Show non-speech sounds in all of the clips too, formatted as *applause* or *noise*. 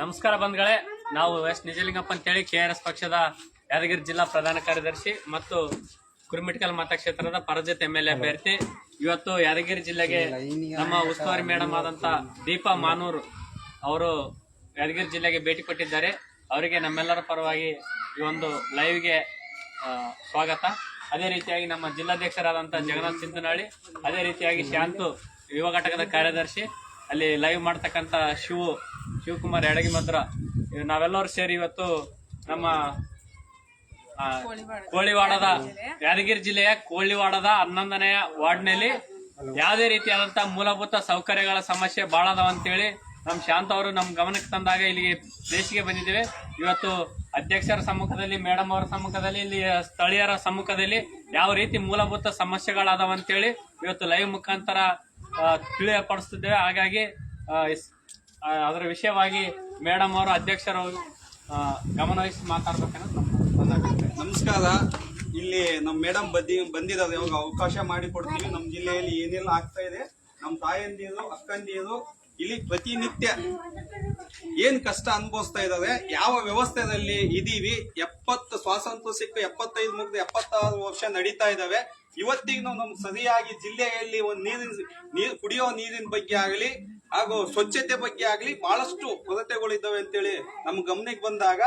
ನಮಸ್ಕಾರ ಬಂಧುಗಳೇ ನಾವು ಎಸ್ ನಿಜಲಿಂಗಪ್ಪ ಅಂತೇಳಿ ಕೆ ಆರ್ ಎಸ್ ಪಕ್ಷದ ಯಾದಗಿರಿ ಜಿಲ್ಲಾ ಪ್ರಧಾನ ಕಾರ್ಯದರ್ಶಿ ಮತ್ತು ಕುರುಮಿಟ್ಕಲ್ ಮತಕ್ಷೇತ್ರದ ಪರಜಿತ್ ಎಂ ಎಲ್ ಎ ಅಭ್ಯರ್ಥಿ. ಇವತ್ತು ಯಾದಗಿರಿ ಜಿಲ್ಲೆಗೆ ನಮ್ಮ ಉಸ್ತುವಾರಿ ಮೇಡಮ್ ಆದಂತ ದೀಪಾ ಮಾನೂರ್ ಅವರು ಯಾದಗಿರಿ ಜಿಲ್ಲೆಗೆ ಭೇಟಿ ಕೊಟ್ಟಿದ್ದಾರೆ. ಅವರಿಗೆ ನಮ್ಮೆಲ್ಲರ ಪರವಾಗಿ ಈ ಒಂದು ಲೈವ್ಗೆ ಸ್ವಾಗತ. ಅದೇ ರೀತಿಯಾಗಿ ನಮ್ಮ ಜಿಲ್ಲಾಧ್ಯಕ್ಷರಾದಂತಹ ಜಗನ್ನಾಥ್ ಸಿಂಧನಹಳ್ಳಿ ಅದೇ ರೀತಿಯಾಗಿ ಶಾಂತು ಯುವ ಘಟಕದ ಕಾರ್ಯದರ್ಶಿ. ಅಲ್ಲಿ ಲೈವ್ ಮಾಡ್ತಕ್ಕಂಥ ಶಿವು ಶಿವಕುಮಾರ್ ಎಡಗಿ ಮಾತ್ರ. ನಾವೆಲ್ಲರೂ ಸೇರಿ ಇವತ್ತು ನಮ್ಮ ಕೋಳಿವಾಡದ ಯಾದಗಿರಿ ಜಿಲ್ಲೆಯ ಕೋಳಿವಾಡದ ಹನ್ನೊಂದನೆಯ ವಾರ್ಡ್ನಲ್ಲಿ ಯಾವುದೇ ರೀತಿಯಾದಂತಹ ಮೂಲಭೂತ ಸೌಕರ್ಯಗಳ ಸಮಸ್ಯೆ ಬಹಳ ಅದಾವ ಅಂತೇಳಿ ನಮ್ಮ ಶಾಂತ ಅವರು ನಮ್ಮ ಗಮನಕ್ಕೆ ತಂದಾಗ ಇಲ್ಲಿಗೆ ದೇಶಿಗೆ ಬಂದಿದ್ದೇವೆ. ಇವತ್ತು ಅಧ್ಯಕ್ಷರ ಸಮ್ಮುಖದಲ್ಲಿ ಮೇಡಮ್ ಅವರ ಸಮ್ಮುಖದಲ್ಲಿ, ಇಲ್ಲಿ ಸ್ಥಳೀಯರ ಸಮ್ಮುಖದಲ್ಲಿ ಯಾವ ರೀತಿ ಮೂಲಭೂತ ಸಮಸ್ಯೆಗಳಾದವಂತೇಳಿ ಇವತ್ತು ಲೈವ್ ಮುಖಾಂತರ ತಿಳಿಯಪಡಿಸುತ್ತಿದ್ದೇವೆ ಹಾಗಾಗಿ ಅದರ ವಿಷಯವಾಗಿ ಮೇಡಮ್ ಅವರು, ಅಧ್ಯಕ್ಷರು ಗಮನವಹಿಸಿ ಮಾತಾಡ್ಬೇಕನ್ನೋದು ನಮ್ಮ ನಮಸ್ಕಾರ. ಇಲ್ಲಿ ನಮ್ಮ ಮೇಡಮ್ ಬದ್ದಿ ಬಂದಿರೋದು ಇವಾಗ ಅವಕಾಶ ಮಾಡಿಕೊಡ್ತೀವಿ ನಮ್ಮ ನಮ್ ಜಿಲ್ಲೆಯಲ್ಲಿ ಏನೆಲ್ಲ ಆಗ್ತಾ ಇದೆ? ನಮ್ಮ ತಾಯಂದಿರು, ಅಕ್ಕಂದಿರು, ಇಲ್ಲಿ ಪ್ರತಿನಿತ್ಯ ಏನ್ ಕಷ್ಟ ಅನುಭವಿಸ್ತಾ ಇದಾವೆ ಯಾವ ವ್ಯವಸ್ಥೆಯಲ್ಲಿ ಇದೀವಿ? ಎಪ್ಪತ್ತು ಸ್ವಾತಂತ್ರ್ಯ ಸಿಕ್ಕ ಎಪ್ಪತ್ತೈದು ಮುಗ್ದು ಎಪ್ಪತ್ತಾರು ವರ್ಷ ನಡೀತಾ ಇದಾವೆ ಇವತ್ತಿಗೂ ನಮ್ಗೆ ಸರಿಯಾಗಿ ಜಿಲ್ಲೆಯಲ್ಲಿ ಒಂದು ನೀರಿನ, ನೀರು ಕುಡಿಯೋ ನೀರಿನ ಬಗ್ಗೆ ಆಗಲಿ ಹಾಗೂ ಸ್ವಚ್ಛತೆ ಬಗ್ಗೆ ಆಗಲಿ ಬಹಳಷ್ಟು ಕೊರತೆಗಳಿದ್ದಾವೆ ಅಂತೇಳಿ ನಮ್ ಗಮನಕ್ಕೆ ಬಂದಾಗ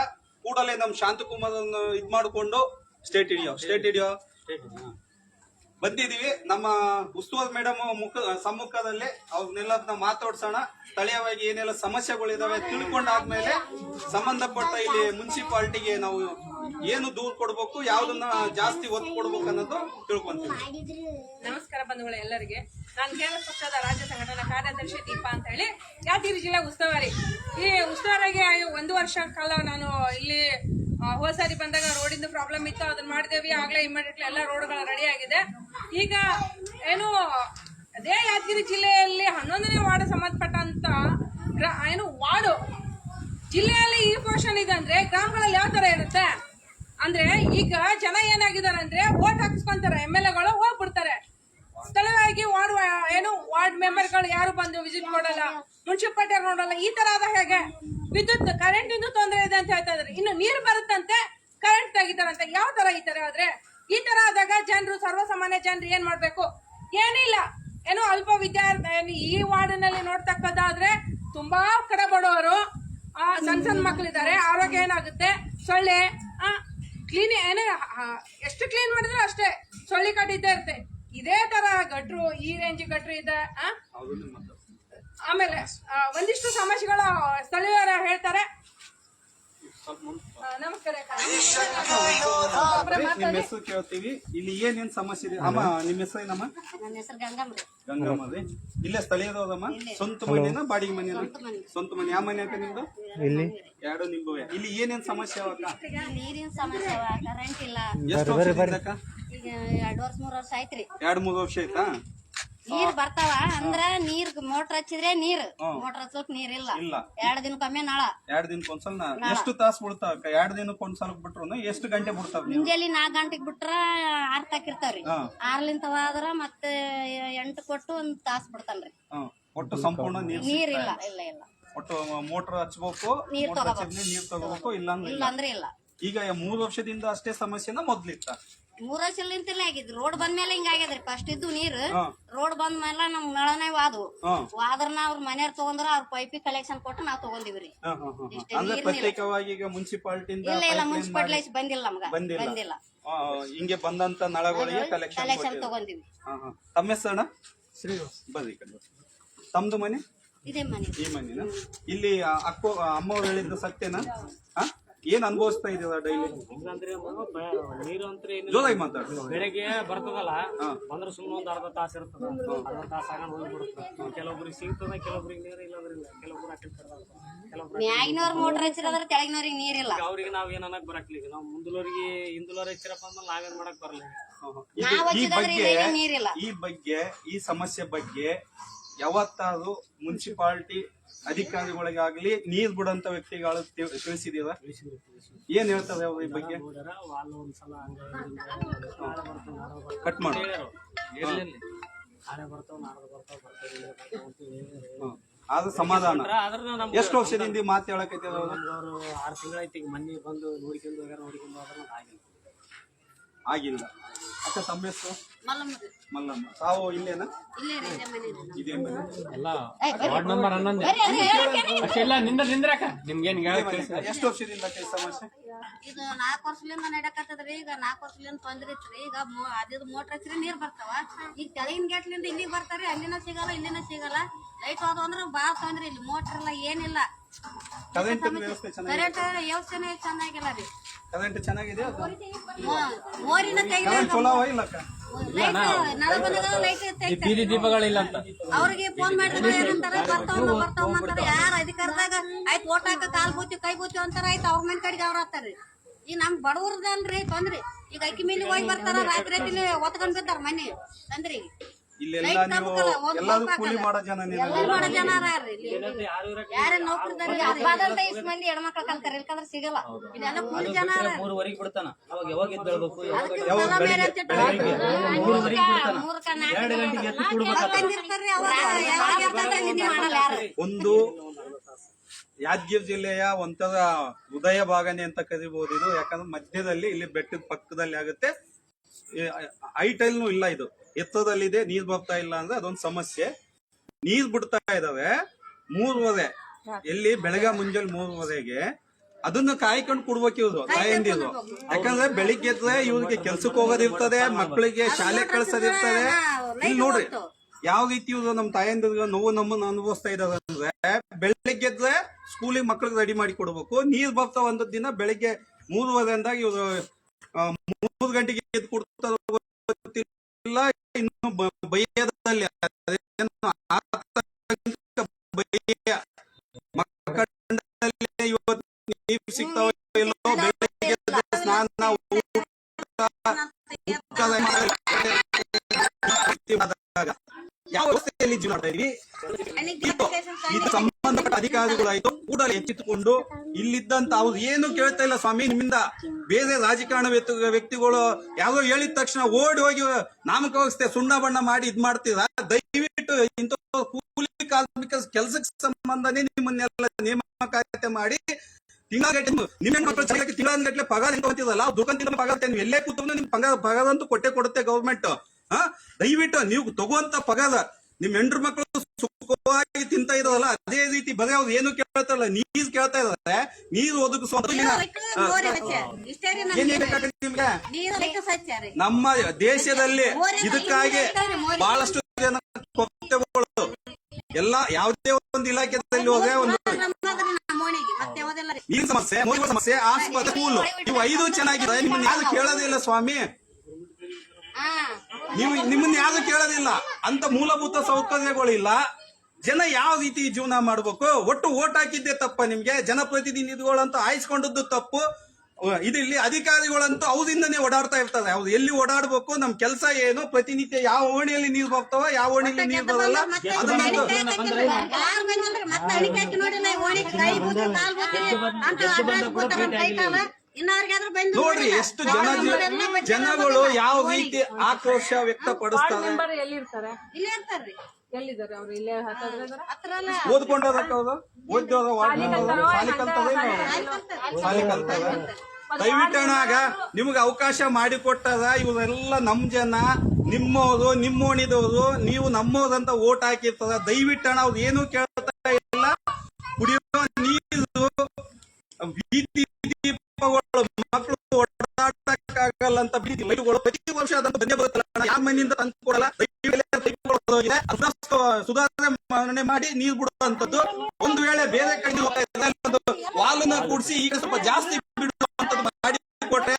ಕೂಡಲೇ ನಮ್ ಶಾಂತಕುಮಾರ್ ಇದ್ ಮಾಡಿಕೊಂಡು ಸ್ಟೇಟ್ ಇಡಿಯೋ ಸ್ಟೇಟ್ ಹಿಡಿಯೋ ಬಂದಿದೀವಿ ನಮ್ಮ ಉಸ್ತುವಾರಿ ಮೇಡಮ್ ಮುಖ, ಸಮ್ಮುಖದಲ್ಲಿ ಅವ್ರನ್ನೆಲ್ಲ ನಾವು ಮಾತಾಡ್ಸೋಣ. ಸ್ಥಳೀಯವಾಗಿ ಏನೆಲ್ಲ ಸಮಸ್ಯೆಗಳಿದಾವೆ ತಿಳ್ಕೊಂಡಾದ್ಮೇಲೆ ಸಂಬಂಧಪಟ್ಟ ಇಲ್ಲಿ ಮುನ್ಸಿಪಾಲ್ಟಿಗೆ ನಾವು ಏನು ದೂರು ಕೊಡ್ಬೇಕು, ಯಾವ್ದನ್ನ ಜಾಸ್ತಿ ಒತ್ತು ಕೊಡ್ಬೇಕು ಅನ್ನೋದು ತಿಳ್ಕೊಂತೀವಿ. ನಮಸ್ಕಾರ ಬಂಧುಗಳು ಎಲ್ಲರಿಗೆ. ನಾನು ಕೇಂದ್ರ ಪಕ್ಷದ ರಾಜ್ಯ ಸಂಘಟನಾ ಕಾರ್ಯದರ್ಶಿ ದೀಪಾ ಅಂತ ಹೇಳಿ, ಯಾದಗಿರಿ ಜಿಲ್ಲೆ ಉಸ್ತುವಾರಿ. ಈ ಉಸ್ತುವಾರಿಗೆ ಒಂದು ವರ್ಷ ಕಾಲ ನಾನು ಇಲ್ಲಿ ಹೋದ್ ಸಾರಿ ಬಂದಾಗ ರೋಡಿಂದ ಪ್ರಾಬ್ಲಮ್ ಇತ್ತು. ಅದನ್ನ ಮಾಡಿದೇವಿ. ಆಗ್ಲೇ ಇಮಿಡಿಯೇಟ್ಲಿ ಎಲ್ಲ ರೋಡ್ಗಳು ರೆಡಿ ಆಗಿದೆ. ಈಗ ಏನು, ಅದೇ ಯಾದಗಿರಿ ಜಿಲ್ಲೆಯಲ್ಲಿ ಹನ್ನೊಂದನೇ ವಾರ್ಡ್ ಸಂಬಂಧಪಟ್ಟಂತ ಏನು ವಾರ್ಡು ಜಿಲ್ಲೆಯಲ್ಲಿ ಈ ಪೋರ್ಷನ್ ಇದೆ ಅಂದ್ರೆ ಗ್ರಾಮಗಳಲ್ಲಿ ಯಾವ ತರ ಇರುತ್ತೆ? ಅಂದ್ರೆ ಈಗ ಜನ ಏನಾಗಿದ್ದಾರೆ ಅಂದ್ರೆ ವೋಟ್ ಹಾಕಿಸ್ಕೊಂತಾರೆ. ಎಂ ಎಲ್ ಎಗಳು ಹೋಗ್ಬಿಡ್ತಾರೆ. ಸ್ಥಳವಾಗಿ ವಾರ್ಡ್, ಏನು, ವಾರ್ಡ್ ಮೆಂಬರ್ಗಳು ಯಾರು ಬಂದು ವಿಸಿಟ್ ಮಾಡಲ್ಲ? ಮುನ್ಸಿಪಾಲ್ಟಿ ನೋಡಲ್ಲ. ಈ ತರ ಆದ ಹೇಗೆ? ವಿದ್ಯುತ್ ಕರೆಂಟ್ ಇದೆ ಅಂತ ಹೇಳ್ತಾ ಇದಾರೆ ಇನ್ನು ನೀರು ಬರುತ್ತಂತೆ ಕರೆಂಟ್ ತೆಗಿತಾರಂತೆ. ಯಾವ ತರ ಈ ತರ ಆದ್ರೆ? ಈ ತರ ಆದಾಗ ಜನರು ಸರ್ವಸಾಮಾನ್ಯ ಜನರು ಏನ್ ಮಾಡ್ಬೇಕು? ಏನಿಲ್ಲ. ಏನು ಅಲ್ಪ ವಿದ್ಯಾರ್ಥಿ ಈ ವಾರ್ಡಿನಲ್ಲಿ ನೋಡ್ತಕ್ಕದಾದ್ರೆ ತುಂಬಾ ಕಡೆ ಬಡವರು ಸಣ್ಣ ಸಣ್ಣ ಮಕ್ಕಳಿದ್ದಾರೆ ಆರೋಗ್ಯ ಏನಾಗುತ್ತೆ? ಸೊಳ್ಳೆ ಕ್ಲೀನ್ ಏನೇ ಎಷ್ಟು ಕ್ಲೀನ್ ಮಾಡಿದ್ರು ಅಷ್ಟೇ. ಸೊಳ್ಳೆ ಕಟ್ಟಿದ್ದೇ ಇರುತ್ತೆ. ಇದೇ ತರ ಗಟ್ರು ಈ ರೇಂಜ್ ಗಟ್ರು ಇದೆ? ಆಮೇಲೆ ಒಂದಿಷ್ಟು ಸಮಸ್ಯೆಗಳ ಸ್ಥಳೀಯರ ಹೇಳ್ತಾರೆ ಆ, ನಮಸ್ಕಾರ ಅಕ್ಕ. ಒಬ್ರೇ ನಿಮ್ ಮಾತಾಡಿ. ಹೆಸರು ಕೇಳ್ತೀವಿ. ಇಲ್ಲಿ ಏನೇನ್ ಸಮಸ್ಯೆ ಇದೆ? ಅಮ್ಮ ನಿಮ್ಮ ಹೆಸರು ಏನಮ್ಮ? ನನ್ನ ಹೆಸರು ಗಂಗಮ್ಮ ರೀ. ಗಂಗಮ್ಮ ರೀ ಇಲ್ಲೇ. ಸ್ಥಳೀಯದವರಮ್ಮ ಸ್ವಂತ ಮನೆನ ಬಾಡಿಗೆ ಮನೆನ? ಸ್ವಂತ ಮನೆ. ಯಾವ ಮನೆ ಅಂತ ನಿಮ್ದು? ಎರಡು ನಿಂಬುವೆ. ಇಲ್ಲಿ ಏನೇನ್ ಸಮಸ್ಯೆ ಅವಕ್ಕ ಈಗ ನೀರಿನ ಸಮಸ್ಯೆ ಅವ ಕರೆಂಟ್ ಇಲ್ಲ. ಎಷ್ಟು ಅಕ್ಕ? ಈಗ ಎರಡು ವರ್ಷ ಮೂರ್ ವರ್ಷ ಆಯ್ತ್ರಿ ಎರಡ್ ಮೂರು ವರ್ಷ ಆಯ್ತಾ? ನೀರ್ ಬರ್ತಾವ ಅಂದ್ರ ನೀರ್ ಮೋಟರ್ ಹಚ್ಚಿದ್ರೆ ನೀರ್. ಮೋಟರ್ ಹಚ್ಚೋಕ್ ನೀರ್ ಇಲ್ಲ. ಇಲ್ಲ. ಎರಡ್ ದಿನಕ್ಕೊಮ್ಮೆ ನಾಳ. ಎರಡ್ ದಿನಕ್ಕೊಂದ್ಸಲ ಎಷ್ಟು ತಾಸು ಬಿಡ್ತಾವ ಎರಡ್ ದಿನಕ್ಕೊಂದ್ಸಲ ಬಿಟ್ರು ಎಷ್ಟು ಗಂಟೆ ಬಿಡ್ತಾವ ಮುಂಜಾನೆ ನಾಲ್ಕ್ ಗಂಟೆಗ್ ಬಿಟ್ರ ಆರ್ ತಾಕಿರ್ತಾವ್ರಿ ಆರ್ಲಿಂತವ ಆರ್ಲಿಂತ ಹೋದ್ರ ಮತ್ತೆ ಎಂಟು ಕೊಟ್ಟು ಒಂದ್ ತಾಸ್ ಬಿಡ್ತಾನ್ರಿ. ಒಟ್ಟು ಸಂಪೂರ್ಣ ನೀರ್ ನೀರ್ ಇಲ್ಲ ಇಲ್ಲ ಇಲ್ಲ. ಒಟ್ಟು ಮೋಟರ್ ಹಚ್ಬೇಕು ನೀರ್ ತಗೋಬೇಕು. ನೀರ್ ತಗೋಬೇಕು ಇಲ್ಲ ಅಂದ್ರೆ ಇಲ್ಲ. ಇಲ್ಲ ಅಂದ್ರೆ ಇಲ್ಲ. ಈಗ ಮೂರ್ ವರ್ಷದಿಂದ ಅಷ್ಟೇ ಸಮಸ್ಯೆನ ಮೊದ್ಲಿತ್ತ. ಮೂರ್ ವರ್ಷಲಿಂತಲೇ ಆಗಿದ್. ರೋಡ್ ಬಂದ್ಮೇಲೆ ಹಿಂಗ ಆಗ್ಯದ್ರಿ. ಫಸ್ಟ್ ಇದ್ದು ನೀರ್ ರೋಡ್ ಬಂದ ಮೇಲೆ ನಮ್ ನಳನೇ ವಾದು. ವಾದ್ರನ ಅವ್ರ ಮನೆಯವ್ರ ತಗೊಂಡ್ರ ಅವ್ರ ಪೈಪಿ ಕಲೆಕ್ಷನ್ ಕೊಟ್ಟು ನಾವ್ ತಗೊಂಡಿವ್ರಿ. ಹಾ, ಹಾ, ಹಾ, ಹಾ. ಇಷ್ಟೇ ನೀರ್ನಿಲ್ಲ. ಪ್ರತ್ಯೇಕವಾಗಿ ಈಗ ಮುನ್ಸಿಪಾಲ್ಟಿಯಿಂದ ಇಲ್ಲ ಇಲ್ಲ ಮುನ್ಸಿಪಾಲ್ಟಿ ಬಂದಿಲ್ಲ ನಮ್ಗ. ಬಂದಿಲ್ಲ. ಬಂದಿಲ್ಲ. ಆ, ಹಿಂಗೆ ಬಂದಂತ ನಳಗಳಿಗೆ ಕಲೆಕ್ಷನ್ ಕಲೆಕ್ಷನ್ ತಗೊಂಡಿವಿ. ತಮ್ಮ ಶ್ರೀ ಬರ್ರಿ ಈ ಕಡೆ. ಬರ್ರಿ. ತಮ್ದು ಮನೆ? ಇದೇ ಮನೆ. ಈ ಮನೆನ? ಇಲ್ಲಿ ಅಕ್ಕ ಅಮ್ಮವ್ರು ಹೇಳಿದ್ದು ಸತ್ಯನಾ? ಹಾ? ಏನ್ ಅನುಭವಿಸ್ತಾ ಇದೀವ ಡೈಲಿ ಹೆಂಗಂದ್ರೆ ನೀರು ಅಂತ ಏನು ಜೋರಾಗಿ ಮಾತಾಡ್ರಿ. ಬೆಳಗ್ಗೆ ಬರ್ತದಲ್ಲ ಬಂದ್ರೆ ಸುಮ್ಮನೆ ಒಂದ್ ಅರ್ಧ ತಾಸು ಇರ್ತದ. ಅರ್ಧ ತಾಸು ಆಗ ಹೋಗ್ಬಿಡುತ್ತೆ. ಕೆಲವೊಬ್ರಿಗೆ ಸಿಗ್ತದ ಕೆಲವೊಬ್ರಿಗೆ ನೀರು ಇಲ್ಲ ಅಂದ್ರೆ ಇಲ್ಲ. ಕೆಲವೊಬ್ರು ಹಾಕಿರ್ತಾರ ಮ್ಯಾಗಿನವ್ರ ಮೋಟರ್ ಹಚ್ಚಿರೋದ್ರ ಕೆಳಗಿನವ್ರಿಗೆ ನೀರಿಲ್ಲ ಅವ್ರಿಗೆ ನಾವ್ ಏನ್ ಅನ್ನಕ್ ಬರಕ್ಲಿ ನಾವ್ ಮುಂದಲೋರಿಗೆ ಹಿಂದಲೋರ್ ಹೆಚ್ಚಿರಪ್ಪ ಅಂದ್ರೆ ನಾವೇನ್ ಮಾಡಕ್ ಬರಲ್ಲ ಈ ಬಗ್ಗೆ ನೀರಿಲ್ಲ. ಈ ಬಗ್ಗೆ ಈ ಸಮಸ್ಯೆ ಬಗ್ಗೆ ಯಾವತ್ತಾದ್ರೂ ಮುನ್ಸಿಪಾಲ್ಟಿ ಅಧಿಕಾರಿಗಳಿಗಾಗ್ಲಿ ನೀರ್ ಬಿಡಂತ ವ್ಯಕ್ತಿಗಳು ತಿಳಿಸಿದೀವ ತಿಳಿಸಿದೀರ? ಏನ್ ಹೇಳ್ತಾರೆ ಅವ್ರ ಈ ಬಗ್ಗೆ? ಕಟ್ ಮಾಡಿ. ಆದ್ರ ಸಮಾಧಾನ. ಎಷ್ಟು ವರ್ಷದಿಂದ ಈ ಮಾತು ಹೇಳಕೈತಿ ಅವರು? ಆರು ತಿಂಗಳೈತಿ ಈಗ ಮೊನ್ನೆ ಬಂದು ನೋಡ್ಕೊಂಡು ಹೋಗ್ಯಾರ ನೋಡ್ಕೊಂಡು ಹೋದ್ರೆ ಆಗಿಲ್ಲ. ಆಗಿಲ್ಲ. ಅಕ್ಕ ತಮ್ಮ ಹೆಸರು? ಮಲ್ಲಮ್ಮ. ತಾವು ಇಲ್ಲೇನಾ? ಇಲ್ಲೇ ಇಲ್ಲೇ. ಇದೇ ಮನೆ ಎಲ್ಲ ವಾರ್ಡ್ ನಂಬರ್ ಹನ್ನೊಂದು. ಅಷ್ಟೆಲ್ಲ ನಿಂದ್ರ ನಿಂದ್ರಕ ನಿಮ್ಗೇನ್ ಎಷ್ಟು ವರ್ಷದಿಂದ ಕೈ ಸಮಸ್ಯೆ? ಇದು ನಾಲ್ಕು ವರ್ಷಲಿಂದ ನಡಕತ್ತದ್ರಿ ಈಗ ನಾಲ್ಕು ವರ್ಷಲಿಂದ ತೊಂದ್ರೆ ಇತ್ರಿ ಈಗ ಮೋ- ಮೋಟರ್ ಮೋಟ್ರ್ ಹಚ್ಚಿರಿ ನೀರ್ ಬರ್ತಾವ. ಈಗ ತೆಳಗಿನ ಗೇಟ್ಲಿಂದ ಇಲ್ಲಿಗೆ ಬರ್ತಾರಿ ಅಲ್ಲಿನ ಸಿಗಲ್ಲ ಇಲ್ಲಿನ ಸಿಗಲ್ಲ. ಲೈಟ್ ಹೋದ ಅಂದ್ರೆ ಬಾಳ ತೊಂದ್ರೆ ಇಲ್ಲಿ ಮೋಟರ್ ಇಲ್ಲ ಏನಿಲ್ಲ. ಕರೆಂಟ್ ವ್ಯವಸ್ಥೆ ಚೆನ್ನಾಗಿಲ್ಲ ರೀ. ಕರೆಂಟ್ ಚೆನ್ನಾಗಿದೆ ತೆಗಿಲ ಕರೆಂಟ್ ಚಲೋ ಇಲ್ಲ ಅಕ್ಕ ಬೀದಿ ದೀಪಗಳಿಲ್ಲ ಅಂತ. ಅವ್ರಿಗೆ ಫೋನ್ ಮಾಡಿದ್ರೆ ಏನಂತಾರ? ಬರ್ತಾವ ಬರ್ತಾವ ಅಂತಾರ. ಯಾರ ಅಧಿಕಾರದಾಗ? ಆಯ್ತು ಓಟ್ ಹಾಕ ಕಾಲ್ ಬೂತಿ ಕೈ ಬೂತಿ ಅಂತಾರ. ಆಯ್ತು ಅವ್ರ ಮನೆ ಕಡೆಗೆ ಅವ್ರ ಹತ್ತಾರ್ರಿ ಈಗ ನಮ್ ಬಡವ್ರದಲ್ರಿ ತೊಂದ್ರಿ. ಈಗ ಅಕ್ಕಿ ಮೇಲೆ ಹೋಗಿ ಬರ್ತಾರ ರಾತ್ರಿ ರಾತ್ರಿ ಒತ್ಕೊಂಡ್ ಬಿದ್ದಾರ ಮನೆ. ತಂದ್ರಿ. ಇಲ್ಲೆಲ್ಲ ನೀವು ಎಲ್ಲಾರು ಕೂಲಿ ಮಾಡೋ ಜನ ನೀವು ಎಲ್ಲ ಮಾಡೋ ಜನ ಅದಾರ್ರಿ ಇಲ್ಲಿ. ಯಾರ ನೌಕರಿದಾರ ಹಬ್ಬದಂತ ಇಷ್ಟ್? ಮಂದಿ ಹೆಣ್ಮಕ್ಳು ಕಲ್ತಾರ ಇಲ್ಕಂದ್ರ ಸಿಗಲ್ಲ. ಇದೆಲ್ಲ ಕೂಲಿ ಜನ ಅದಾರ. ಮೂರುವರೆಗೆ ಬಿಡ್ತಾನ? ಅವಾಗ ಯಾವಾಗ ಎದ್ದೇಳ್ಬೇಕು ಅದಕ್ಕೆ ಸಾಲ ಬೇರೆ ಅಂತ ಇಟ್ಟಾರ. ಮೂರಕ್ಕ ನಾಲ್ಕು ಬಂದಿರ್ತಾರ್ರಿ ಅವಾಗ ಯಾವಾಗ? ಇರ್ತದ ಮಾಡಲ್ಲ ಯಾರು? ಒಂದು ಯಾದಗಿರಿ ಜಿಲ್ಲೆಯ ಒಂಥರ ಉದಯ ಭಾಗನೆ ಅಂತ ಕರಿಬಹುದು ಇದು. ಯಾಕಂದ್ರೆ ಮಧ್ಯದಲ್ಲಿ ಇಲ್ಲಿ ಬೆಟ್ಟದ ಪಕ್ಕದಲ್ಲಿ ಆಗುತ್ತೆ. ಐಟಲ್ನು ಇಲ್ಲ ಇದು. ಎತ್ತರದಲ್ಲಿದೆ ನೀರ್ ಬರ್ತಾ ಇಲ್ಲ ಅಂದ್ರೆ ಅದೊಂದು ಸಮಸ್ಯೆ. ನೀರ್ ಬಿಡ್ತಾ ಇದಾವೆ ಮೂರುವರೆ ಎಲ್ಲಿ ಬೆಳಗ್ಗೆ ಮುಂಜಾನೆ ಮೂರುವರೆಗೆ ಅದನ್ನ ಕಾಯ್ಕೊಂಡು ಕೊಡ್ಬೇಕು ಇವ್ರು ತಾಯಂದಿರು. ಯಾಕಂದ್ರೆ ಬೆಳಿಗ್ಗೆ ಎದ್ರೆ ಇವ್ರಿಗೆ ಕೆಲ್ಸಕ್ಕೆ ಹೋಗೋದಿರ್ತದೆ ಮಕ್ಕಳಿಗೆ ಶಾಲೆ ಕಳ್ಸೋದಿರ್ತದೆ. ಇಲ್ಲಿ ನೋಡ್ರಿ ಯಾವ ರೀತಿ ಇವ್ರು ನಮ್ ತಾಯಂದಿರು ನೋವು ನಮ್ಮನ್ನ ಅನುಭವಿಸ್ತಾ ಇದಾರೆ ಅಂದ್ರೆ ಬೆಳಿಗ್ಗೆ ಎದ್ರೆ ಸ್ಕೂಲಿಗೆ ಮಕ್ಳಿಗೆ ರೆಡಿ ಮಾಡಿ ಕೊಡ್ಬೇಕು. ನೀರ್ ಬರ್ತಾವ ಒಂದ್ ದಿನ ಬೆಳಿಗ್ಗೆ ಮೂರುವರೆ ಅಂದಾಗ ಇವ್ರು ಮೂರು ಗಂಟೆಗೆ ಎದ್ದು ಕೊಡ್ತಾರೋ ಗೊತ್ತಿಲ್ಲ ಇನ್ನು ಬ- ಎಚ್ಚೆತ್ತುಕೊಂಡು ಇಲ್ಲಿದ್ದಂತ ಅವ್ರು ಏನು ಕೇಳ್ತಾ ಇಲ್ಲ ಸ್ವಾಮಿ, ನಿಮ್ಮಿಂದ ಬೇರೆ ರಾಜಕಾರಣ ವ್ಯಕ್ತಿ- ವ್ಯಕ್ತಿಗಳು ಯಾವ್ದೋ ಹೇಳಿದ ತಕ್ಷಣ ಓಡಿ ಹೋಗಿ ನಾಮಕ ವ್ಯವಸ್ಥೆ ಸುಣ್ಣ ಬಣ್ಣ ಮಾಡಿ ಇದ್ ಮಾಡ್ತೀರಾ? ದಯವಿಟ್ಟು ಇಂಥ ಕೂಲಿ ಕಾರ್ಮಿಕ ಕೆಲಸಕ್ಕೆ ಸಂಬಂಧನೇ ನಿಮ್ಮನ್ನೆಲ್ಲ ನೇಮಕಾತಿ ಮಾಡಿ ತಿಂಗಳ ನಿಮ್ಮ ಮಕ್ಕಳು ಚೆನ್ನಾಗಿ ತಿಂಗಳ ಗಟ್ಟಲೆ ಪಗಾರ ಅಂತ ಅಂತಿದಲ್ಲ ದುಕಾನ್ ತಿಂಗಳ ಪಗಾರ ಎಲ್ಲೇ ಕೂತ್ಕೊಂಡು ನಿಮ್ ಪಗಾರ ಪಗಾರ ಅಂತೂ ಕೊಟ್ಟೆ ಕೊಡುತ್ತೆ ಗೌರ್ಮೆಂಟ್ ಹಾ? ದಯವಿಟ್ಟು ನೀವು ತಗುವಂತ ಪಗಾರ. ನಿಮ್ ಹೆಂಡ್ರ ಮಕ್ಕಳು ತಿಂತ ಇದಾವಲ್ಲ ಅದೇ ರೀತಿ ಬರೀ ಅವ್ರು ಏನು ಕೇಳ್ತಾರಲ್ಲ ನೀರ್ ಕೇಳ್ತಾ ಇದಾರೆ ನೀರು ಒದಗಿಸುವಂತ. ನಮ್ಮ ದೇಶದಲ್ಲಿ ಇದಕ್ಕಾಗಿ ಬಹಳಷ್ಟು ಜನ ಕೊರತೆಗಳು ಎಲ್ಲ ಯಾವುದೇ ಒಂದು ಇಲಾಖೆದಲ್ಲಿ ಹೋದ್ರೆ ಒಂದು? ನೀರಿನ ಸಮಸ್ಯೆ ಮೂರು ಸಮಸ್ಯೆ ಆಸ್ಪತ್ರೆ ಸ್ಕೂಲ್ ಇವು ಐದು ಚೆನ್ನಾಗಿದೆ ನಿಮ್ಮನ್ನ ಯಾರು ಕೇಳೋದಿಲ್ಲ ಸ್ವಾಮಿ. ನೀವು ನಿಮ್ಮನ್ನ ಯಾರು ಕೇಳೋದಿಲ್ಲ. ಅಂತ ಮೂಲಭೂತ ಸೌಕರ್ಯಗಳಿಲ್ಲ. ಜನ ಯಾವ ರೀತಿ ಜೀವನ ಮಾಡ್ಬೇಕು? ಒಟ್ಟು ಓಟ್ ಹಾಕಿದ್ದೆ ತಪ್ಪ ನಿಮ್ಗೆ? ಜನಪ್ರತಿನಿಧಿಗಳಂತ ಆಯ್ಸ್ಕೊಂಡದ್ದು ತಪ್ಪು. ಇದಿಲ್ಲಿ ಇದು ಇಲ್ಲಿ ಅಧಿಕಾರಿಗಳಂತೂ ಅವರಿಂದನೇ ಓಡಾಡ್ತಾ ಇರ್ತಾರೆ. ಅವ್ರು ಎಲ್ಲಿ ಓಡಾಡ್ಬೇಕು? ನಮ್ ಕೆಲಸ ಏನು? ಪ್ರತಿನಿತ್ಯ ಯಾವ ಓಣಿಯಲ್ಲಿ ನೀರ್ ಹೋಗ್ತಾವ ಯಾವ ಓಣಿಯಲ್ಲಿ ನೀರ್ ಬರಲ್ಲ? ಅದನ್ನ ನೋಡ್ರಿ. ಎಷ್ಟು ಜನ ಜನಗಳು ಯಾವ ರೀತಿ ಆಕ್ರೋಶ ವ್ಯಕ್ತಪಡಿಸ್ತಾರೆ? ಮೆಂಬರ್ ಎಲ್ಲಿ ಇರ್ತಾರೆ ಇಲ್ಲೇ ಇರ್ತಾರ್ರಿ ಎಲ್ಲಿದ್ದಾರೆ ಅವ್ರು ಇಲ್ಲೇ ಹತ್ತದ್ರ ಹತ್ರ ಅಲ್ಲ. ಓದ್ಕೊಂಡವ್ರಕ್ಕ ಅವರು ಓದ್ದವ್ರ ಸಾಲಿ ಕಲ್ತವ್ರ ಸಾಲಿ ಕಲ್ತವ್ರ ದಯವಿಟ್ಟು ಅಣ್ಣ ಆಗ ನಿಮ್ಗೆ ಅವಕಾಶ ಮಾಡಿಕೊಟ್ಟದ ಇವರೆಲ್ಲ ನಮ್ ಜನ ನಿಮ್ಮವರು ನಿಮ್ಮೋಣಿದವರು ನೀವು ನಮ್ಮೋದಂತ ಓಟ್ ಹಾಕಿರ್ತದ. ದಯವಿಟ್ಟು ಅಣ್ಣ ಅವ್ರು ಏನು ಕೇಳ್ತಾ ಇಲ್ಲ. ಕುಡಿಯೋ ನೀರು ಬೀದಿ ದೀಪಗಳು ಮಕ್ಕಳು ಓಡಾಡಕ್ಕಾಗಲ್ಲ ಅಂತ ಬೀದಿ ಲೈಟ್ಗಳು ಪ್ರತಿ ವರ್ಷ ಅದನ್ನು ಬಂದೇ ಬರುತ್ತಲ್ಲ. ಯಾವ ಮನೆಯಿಂದ ತಂದು ಕೊಡಲ್ಲ? ಹೋಗಿದೆ. ಸುಧಾರಣೆ ಸುಧಾರಣೆ ಮಾಡಿ ನೀರು ಬಿಡುವಂತದ್ದು. ಒಂದು ವೇಳೆ ಬೇರೆ ಕಡೆ ವಾಲನ್ನ ಕೂಡಿಸಿ ಈಗ ಸ್ವಲ್ಪ ಜಾಸ್ತಿ ಬಿಡುವಂತದ್ದು ಮಾಡಿ ಕೊಟ್ರೆ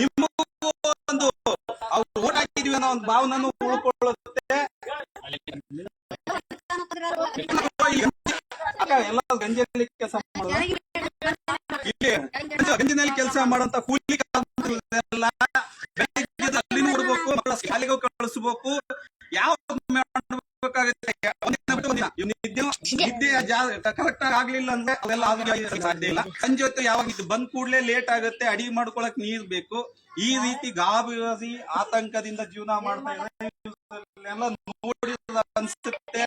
ನಿಮಗೂ ಒಂದು ಅವ್ರು ಓಟ್ ಹಾಕಿದೀವಿ ಅನ್ನೋ ಒಂದು ಭಾವನೂ ಉಳ್ಕೊಳ್ಳುತ್ತೆ. ಎಲ್ಲ ಗಂಜಿನಲ್ಲಿ ಕೆಲಸ ಇಲ್ಲಿ ಗಂಜಿನಲ್ಲಿ ಕೆಲಸ ಮಾಡುವಂತ ಕೂಲಿ ಕಾರ್ಮಿಕರೆಲ್ಲ ಬೆಳಿಗ್ಗೆ ಎದ್ದು ಅಲ್ಲಿ ನೋಡ್ಬೇಕು ಮಕ್ಕಳ ಶಾಲೆಗೆ ಕಳಿಸ್ಬೇಕು. ಯಾವ ಕರೆಕ್ಟ್ ಆಗಿ ಆಗ್ಲಿಲ್ಲ ಅಂದ್ರೆ ಅವೆಲ್ಲ ಸಾಧ್ಯ ಇಲ್ಲ. ಸಂಜೆ ಹೊತ್ತು ಯಾವಾಗ ಇದು ಬಂದ್ ಕೂಡಲೇ ಲೇಟ್ ಆಗುತ್ತೆ ಅಡಿಗೆ ಮಾಡ್ಕೊಳಕ್ ನೀರ್ ಬೇಕು. ಈ ರೀತಿ ಗಾಬರಿ ಆತಂಕದಿಂದ ಜೀವನ ಮಾಡ್ತಾ ಇದ್ದಾರೆ ಅನ್ಸುತ್ತೆ.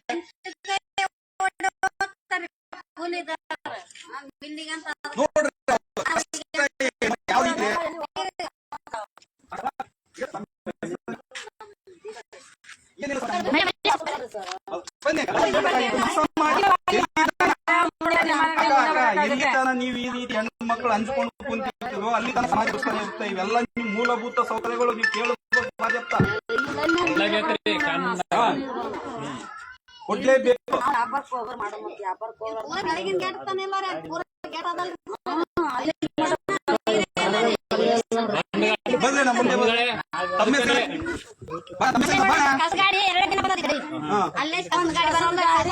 ನೋಡ್ರಿ ಯಾವ ರೀತಿ ಏನಿಲ್ಲ ಸರ್. ಬನ್ನಿ ಕೆಲಸ ಮಾಡಿ ಅಕ್ಕ, ಅಕ್ಕ, ಎಲ್ಲಿ ತನ ಈ ರೀತಿ ಹೆಣ್ಣು ಮಕ್ಕಳು ಹಂಚ್ಕೊಂಡು ಕುಂತಿರ್ತೀರೋ ಅಲ್ಲಿ ತನ ಸಮಾಜ ಇರುತ್ತೆ ಇವೆಲ್ಲ ನಿಮ್ಮ ಮೂಲಭೂತ ಸೌಕರ್ಯಗಳು ನೀವು ಕೇಳಬೇಕು ಕಾನೂನು ಕೊಡ್ಲೇಬೇಕು ನಮ್ಮ ಮುಂದೆ ಬಂದ್ರೆ ತಮ್ಮ? ಬಾ, ತಮ್ಮ ಹೆಸರು ಬಾ. ಕಸ ಗಾಡಿ ಎರಡು ದಿನ ಬಂದದ್ರಿ ಒಂದ್ ಗಾಡಿ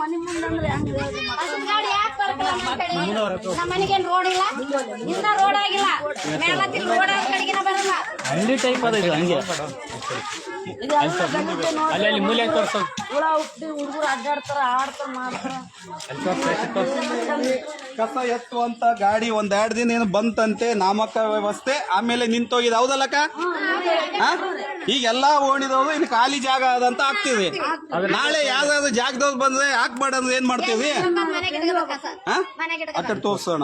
ಮನಿ ಮುಂದಂದ್ರೆ ಯಾಕೆ ಬರಕಲ್ಲ ನಮ್ಮ ಮನೆಗೇನ್ ರೋಡ್ ಇಲ್ಲ? ಇನ್ನ ರೋಡ್ ಆಗಿಲ್ಲ. ಮೇಲತ್ತಿ ರೋಡ್ ಕಡೆಗಿನ ಬರಲ್ಲ. ಹಳ್ಳಿ ಟೈಪ್ ಅದ ಇದು ಹಂಗೆ. ಅಲ್ಲಿ ಅಲ್ಲಿ ಮೂಲೆ ತೋರ್ಸು. ಹುಳ ಹುಟ್ಟಿ ಹುಡುಗರು ಅಡ್ಡಾಡ್ತಾರ ಆಡ್ತಾರ ಮಾಡ್ತಾರ. ಕಸ ಎತ್ತುವಂತ ಗಾಡಿ ಒಂದ್ ಎರಡ್ ದಿನ ಏನು ಬಂತಂತೆ ನಾಮಕ ವ್ಯವಸ್ಥೆ ಆಮೇಲೆ ನಿಂತೋಗಿದೆ ಹೌದಲ್ಲಕ್ಕ ಈಗೆಲ್ಲಾ ಈಗ ಎಲ್ಲಾ ಓಣಿದವ್ರು ಇನ್ನು ಖಾಲಿ ಜಾಗ ಅದಂತ ಆಗ್ತಿದೆ. ನಾಳೆ ಯಾವ್ದಾದ್ರು ಜಾಗದವ್ರು ಬಂದ್ರೆ ಹಾಕ್ಬೇಡಂದ್ರೆ ಏನ್ ಮಾಡ್ತೀವಿ? ಆ ಕಡೆ ತೋರ್ಸೋಣ.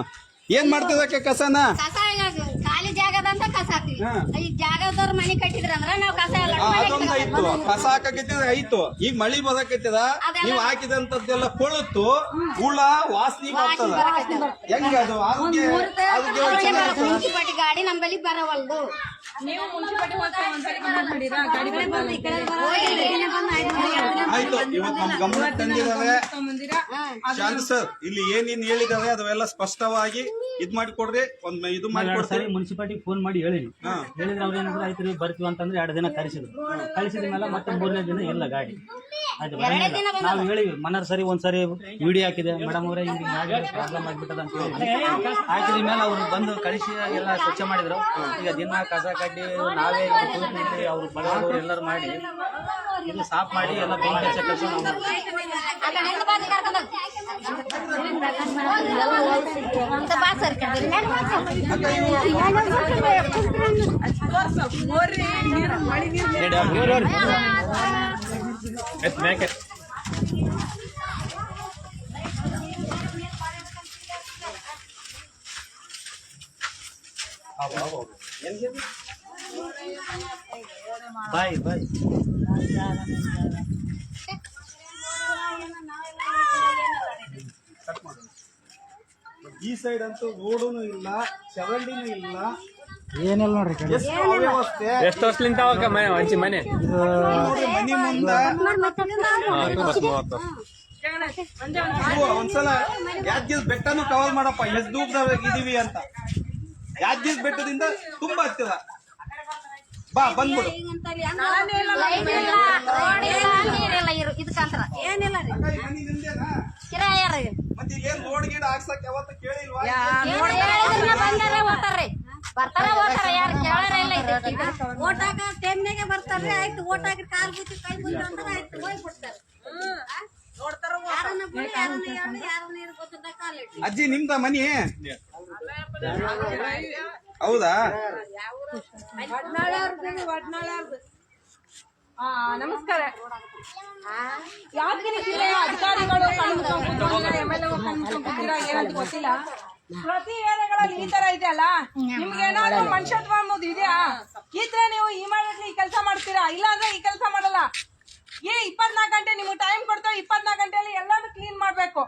ಏನ್ ಮಾಡ್ತಿದ್ದಕ್ಕೆ ಕಸನ ಕಸ ಈಗ ಖಾಲಿ ಜಾಗದಂತ ಕಸ ಹಾಕ್ತಿವಿ ಹಾ. ಈ ಜಾಗದವ್ರ ಮನೆ ಕಟ್ಟಿದ್ರ ಅಂದ್ರ ನಾವ್ ಕಸ ಎಲ್ಲ ಅದೊಂದು. ಐತು. ಕಸ ಹಾಕಕತ್ತಿದ್ರೆ ಐತು. ಈಗ ಮಳಿ ಬದಕೈತದ ನೀವು ಹಾಕಿದಂತದ್ದೆಲ್ಲ ಕೊಳುತ್ತು ಹುಳ ವಾಸನೆ ಬರ್ತದ. ಹೆಂಗ ಅದು? ಆರೋಗ್ಯ ಆರೋಗ್ಯ ಮುನ್ಸಿಪಾಲ್ಟಿ ಗಾಡಿ ಬರವಲ್ದು. ನೀವು ಮುನ್ಸಿಪಾಲ್ಟಿ ಆಯ್ತು. ಇವತ್ತು ನಮ್ ಗಮನಕ್ಕೆ ತಂದಿದ್ದಾರೆ ಬಂದಿರಾ ಸರ್ ಇಲ್ಲಿ ಏನೇನ್ ಹೇಳಿದಾರೆ ಅದವೆಲ್ಲ ಸ್ಪಷ್ಟವಾಗಿ ಇದ್ ಮಾಡಿ ಕೊಡ್ರಿ. ಒಂದ್ ಇದು ಮಾಡಿ ಮುನ್ಸಿಪಾಲ್ಟಿ ಫೋನ್ ಮಾಡಿ ಹೇಳಿನಿ. ಹೇಳಿದ್ರೆ ಅವ್ರು ಏನಂದ್ರೆ ಆಯ್ತು ರೀ ಬರ್ತೀವಿ ಅಂತಂದ್ರೆ ಎರಡು ದಿನ ಕರೆಸಿದ್ರು ಕಳಿಸಿದ ಮೇಲೆ ಮತ್ತೆ ಮೂರನೇ ದಿನ ಇಲ್ಲ ಗಾಡಿ. ಆಯ್ತು ಬರಂಗಿಲ್ಲ. ನಾವು ಹೇಳಿವಿ ಮನರ್ ಸರಿ ಒಂದ್ಸರಿ ವಿಡಿಯೋ ಹಾಕಿದೆ. ಮೇಡಮ್ ಅವರೇ ಹಿಂಗೆ ಗಾಡಿ ಪ್ರಾಬ್ಲಮ್ ಆಗ್ಬಿಟ್ಟದ ಅಂತ ಹೇಳಿ ಹಾಕಿದ ಮೇಲೆ ಅವ್ರು ಬಂದು ಕಳಿಸಿ ಎಲ್ಲ ಸ್ವಚ್ಛ ಮಾಡಿದ್ರು. ಈಗ ದಿನ ಕಸ ಕಡ್ಡಿ ನಾವೇ ಅವ್ರು ಬರೋರು ಎಲ್ಲರೂ ಮಾಡಿ. ಇದು ಸಾಫ್ ಮಾಡಿ ಎಲ್ಲ ಬೆಂಕಿ ಹಚ್ಚ ಕೆಲಸ ನಾವು ಮಾಡ್ತೀವಿ. ಆ ಕಡೆ ಬಾಯ್ ಬಾಯ್. ಈ ಸೈಡ್ ಅಂತೂ ರೋಡುನು ಇಲ್ಲ ಚರಂಡಿನೂ ಇಲ್ಲ. ಏನಿಲ್ಲ ನೋಡ್ರಿ ಎಷ್ಟು ವರ್ಷಲಿಂದ ಅವಾಗ ಮನೆ ಹಂಚಿ ಮನೆ? ನೋಡ್ರಿ ಮನಿ ಮುಂದ. ಒಂದ್ಸಲ ಯಾದಗಿರಿ ಬೆಟ್ಟನು ಕವರ್ ಮಾಡಪ್ಪ. ಎಷ್ಟು ದೂರದಾಗ ಇದೀವಿ ಅಂತ. ಯಾದಗಿರಿ ಬೆಟ್ಟದಿಂದ ತುಂಬಾ ಹತ್ತಿರ ಬಾ ಬಂದ್ಬಿಡು. ಇದಕ್ಕಂತ್ರ. ಏನಿಲ್ಲ ರೀ. ಮನಿ ನಿಂದೇನಾ? ಕಿರಾಯ ರೀ ಮತ್ತೆ ಈಗ ಏನ್ ರೋಡ್ ಗೀಡ್ ಹಾಕ್ಸಕ್ ಯಾವತ್ತ ಕೇಳಿಲ್ವಾ ಏನ್ ಹೇಳಿದ್ರನ್ನ ಬಂದಾರ ಹೋಗ್ತಾರ್ರಿ ಬರ್ತಾರ ಹೋಗ್ತಾರ ಯಾರು ಕೇಳಾರ ಇಲ್ಲ ಇದಕ್ಕೆ ಓಟ್ ಹಾಕ ಟೈಮ್ನಾಗೆ ಬರ್ತಾರ್ರಿ ಆಯ್ತು ಓಟ್ ಹಾಕಿ ಕಾಲ್ ಬುತ್ತಿ ಕೈ ಬುತ್ತಿ ಅಂದ್ರೆ ಆಯ್ತು ಹೋಗಿ ಬಿಡ್ತಾರೆ ಯಾರನ್ನ ಬಿಡಿ ಯಾರನ್ನ ಹೇಳಿ ಯಾರನ್ನ ಇರು ಗೊತ್ತಿದ್ದ ಕಾಲಿಟ್ಟು ಅಜ್ಜಿ ನಿಮ್ದ ಮನಿ? ಹೌದಾ? ಆ, ನಮಸ್ಕಾರ. ಅಧಿಕಾರಿಗಳು ಏನಂತ ಗೊತ್ತಿಲ್ಲ. ಪ್ರತಿ ಏರಿಯಾಗಳಲ್ಲಿ ಈ ತರ ಇದೆ ಅಲ್ಲ? ನಿಮ್ಗೆ ಏನಾದ್ರು ಮನುಷ್ಯತ್ವ ಅನ್ನೋದು ಇದೆಯಾ? ಇದ್ರೆ ನೀವು ಇಮಿಡಿಯೇಟ್ಲಿ ಈ ಕೆಲಸ ಮಾಡ್ತೀರಾ? ಇಲ್ಲ ಅಂದ್ರೆ ಈ ಕೆಲಸ ಮಾಡಲ್ಲ. ಏ ಇಪ್ಪತ್ನಾಲ್ಕು ಗಂಟೆ ನಿಮ್ಗೆ ಟೈಮ್ ಕೊಡ್ತೇವೆ ಇಪ್ಪತ್ನಾಲ್ಕು ಗಂಟೆಯಲ್ಲಿ ಎಲ್ಲಾನು ಕ್ಲೀನ್ ಮಾಡ್ಬೇಕು.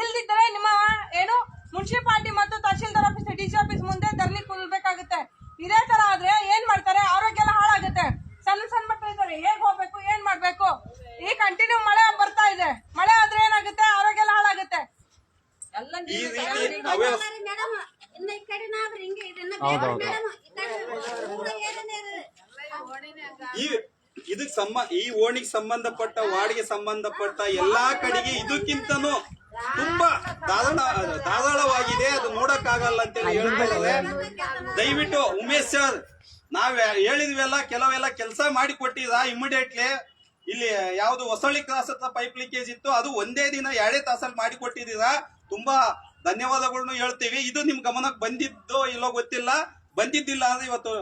ಇಲ್ದಿದ್ರೆ ನಿಮ್ಮ ಏನು ಮುನ್ಸಿಪಾಲಿಟಿ ಮತ್ತು ತಹಶೀಲ್ದಾರ್ ಆಫೀಸ್ ಡಿ ಸಿ ಆಫೀಸ್ ಮುಂದೆ ಧರಣಿ ಕುಲ್ಬೇಕಾಗುತ್ತೆ ಇದೇ ತರ ಆದ್ರೆ ಏನ್ ಮಾಡ್ತಾರೆ? ಆರೋಗ್ಯ ಎಲ್ಲ ಹಾಳಾಗುತ್ತೆ. ಸಣ್ಣ ಸಣ್ಣ ಮಕ್ಕಳು ಇದ್ದಾರೆ ಹೇಗ್ ಹೋಗ್ಬೇಕು ಏನ್ ಮಾಡ್ಬೇಕು? ಈ ಕಂಟಿನ್ಯೂ ಮಳೆ ಬರ್ತಾ ಇದೆ. ಮಳೆ ಆದ್ರೆ ಏನಾಗುತ್ತೆ? ಆರೋಗ್ಯ ಎಲ್ಲ ಹಾಳಾಗುತ್ತೆ. ಎಲ್ಲ ಈ ರೀತಿ ಇನ್ನ ಈ ಕಡೆನಾದ್ರೂ ಹಿಂಗೆ ಇದನ್ನ ಬೇಡ ಮೇಡಮ್ ಈ ಕಡೆ ಪೂರ ಈ ಇದಕ್ ಸಂಬ ಈ ಓಣಿಗೆ ಸಂಬಂಧಪಟ್ಟ ವಾರ್ಡ್ಗೆ ಸಂಬಂಧಪಟ್ಟ ಎಲ್ಲಾ ಕಡೆಗೆ ಇದಕ್ಕಿಂತನೂ ತುಂಬಾ ದಾದಾಳ ದಾದಾಳವಾಗಿದೆ. ಅದು ನೋಡಕ್ಕಾಗಲ್ಲ ಅಂತೇಳಿ ಹೇಳ್ತಾರೆ. ದಯವಿಟ್ಟು ಉಮೇಶ್ ಸರ್ ನಾವ್ ಹೇಳಿದ್ವಿಲ್ಲ ಕೆಲವೆಲ್ಲ ಕೆಲಸ ಮಾಡಿ ಕೊಟ್ಟಿದ ಇಮಿಡಿಯೇಟ್ಲಿ ಇಲ್ಲಿ ಯಾವ್ದು ಹೊಸಳ್ಳಿ ಕ್ರಾಸ್ ಹತ್ರ ಪೈಪ್ ಲೀಕೇಜ್ ಇತ್ತು ಅದು ಒಂದೇ ದಿನ ಎರಡೇ ತಾಸಲ್ಲಿ ಮಾಡಿ ಕೊಟ್ಟಿದ್ದೀರಾ. ತುಂಬಾ ಧನ್ಯವಾದಗಳನ್ನು ಹೇಳ್ತೀವಿ. ಇದು ನಿಮ್ ಗಮನಕ್ಕೆ ಬಂದಿದ್ದು ಇಲ್ಲೋ ಗೊತ್ತಿಲ್ಲ. ಬಂದಿದ್ದಿಲ್ಲ ಅಂದ್ರೆ ಇವತ್ತು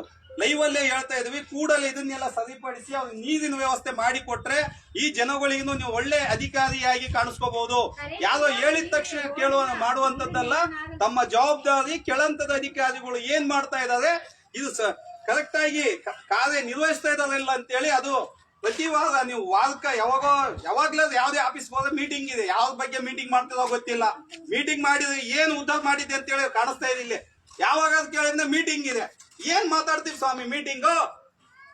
ಲೈವ್ ಅಲ್ಲೇ ಹೇಳ್ತಾ ಇದ್ವಿ ಕೂಡಲೇ ಇದನ್ನೆಲ್ಲ ಸರಿಪಡಿಸಿ ಅವ್ರಿಗೆ ನೀರಿನ ವ್ಯವಸ್ಥೆ ಮಾಡಿ ಕೊಟ್ರೆ ಈ ಜನಗಳಿಗೂ ನೀವು ಒಳ್ಳೆ ಅಧಿಕಾರಿಯಾಗಿ ಕಾಣಿಸ್ಕೋಬಹುದು. ಯಾರೋ ಹೇಳಿದ ತಕ್ಷಣ ಕೇಳುವ ಮಾಡುವಂತದ್ದಲ್ಲ ತಮ್ಮ ಜವಾಬ್ದಾರಿ ಕೆಳಂತದ ಅಧಿಕಾರಿಗಳು ಏನ್ ಮಾಡ್ತಾ ಇದ್ದಾರೆ ಇದು ಕರೆಕ್ಟ್ ಆಗಿ ಕಾರ್ಯ ನಿರ್ವಹಿಸ್ತಾ ಇದಾರಲ್ಲ ಅಂತೇಳಿ ಅದು ಪ್ರತಿ ವಾರ ನೀವು ವಾರಕ್ಕ ಯಾವಾಗೋ ಯಾವಾಗ್ಲೂ ಯಾವ್ದೇ ಆಫೀಸ್ ಹೋದ್ರೆ ಮೀಟಿಂಗ್ ಇದೆ. ಯಾವ ಬಗ್ಗೆ ಮೀಟಿಂಗ್ ಮಾಡ್ತಿರೋ ಗೊತ್ತಿಲ್ಲ. ಮೀಟಿಂಗ್ ಮಾಡಿದ್ರೆ ಏನು ಉದ್ದ ಮಾಡಿದೆ ಅಂತ ಹೇಳಿ ಕಾಣಿಸ್ತಾ ಇದೆ ಇಲ್ಲಿ. ಯಾವಾಗ ಕೇಳಿದ್ರೆ ಮೀಟಿಂಗ್ ಇದೆ. ಏನ್ ಮಾತಾಡ್ತೀವಿ ಸ್ವಾಮಿ ಮೀಟಿಂಗ್